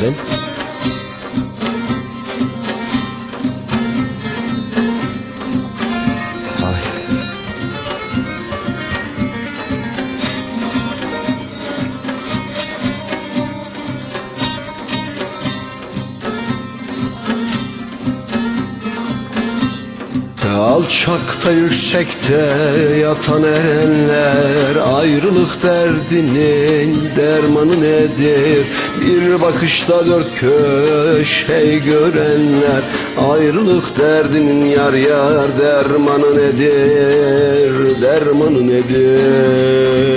Gazel. Alçakta yüksekte yatan erenler Ayrılık derdinin dermanı nedir? Bir bakışta dört köşeyi görenler Ayrılık derdinin yar yar dermanı nedir? Dermanı nedir?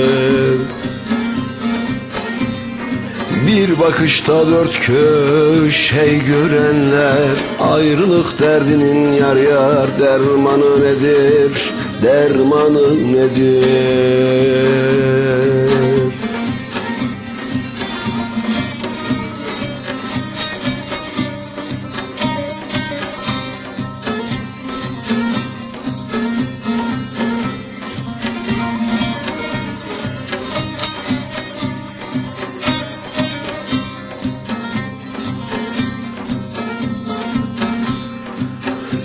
Bir bakışta dört köşey görenler Ayrılık derdinin yar yar dermanı nedir? Dermanı nedir?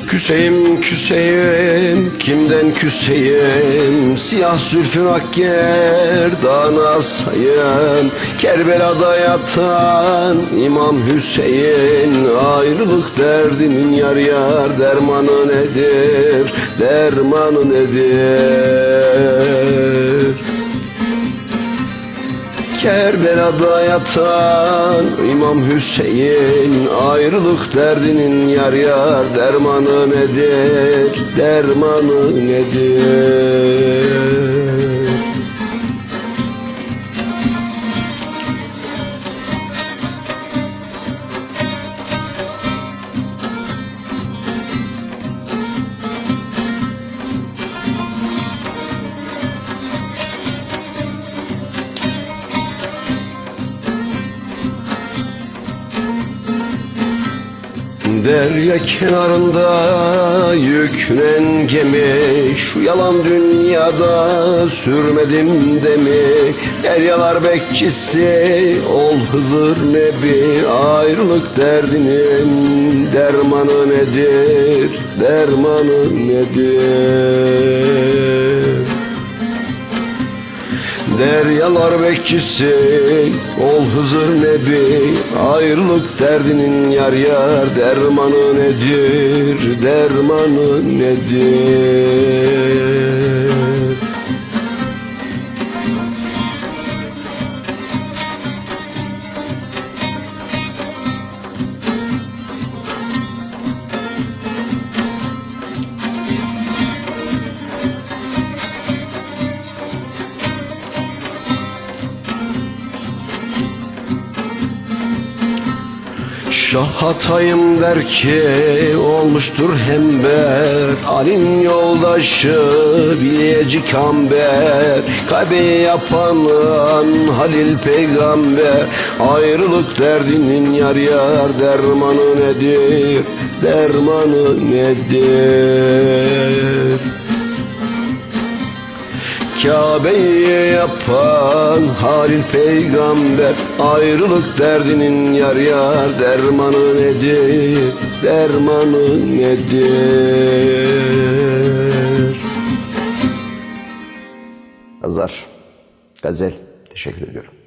Küseyim küseyim kimden küseyim? Siyah zülfün akyer dağına sayın. Kerbela'da yatan İmam Hüseyin. Ayrılık derdinin yar yar dermanı nedir? Dermanı nedir Kerbela'da yatan İmam Hüseyin Ayrılık derdinin yar yar dermanı nedir? Dermanı nedir Derya kenarında yüklen gemi Şu yalan dünyada sürmedim demi Deryalar bekçisi ol Hızır Nebi Ayrılık derdinin dermanı nedir Dermanı nedir Deryalar bekçisi ol Hızır Nebi. Ayrılık derdinin yar yar dermanı nedir Dermanı nedir Şah Hatay'ım der ki olmuştur hember Ali'nin yoldaşı bileci kamber. Kabe'yi yapanın Halil peygamber. Ayrılık derdinin yar yar dermanı nedir? Dermanı nedir? Kabe'yi yapan Halil peygamber Ayrılık derdinin yar yar dermanı nedir? Dermanı nedir? Azar Gazel Teşekkür ediyorum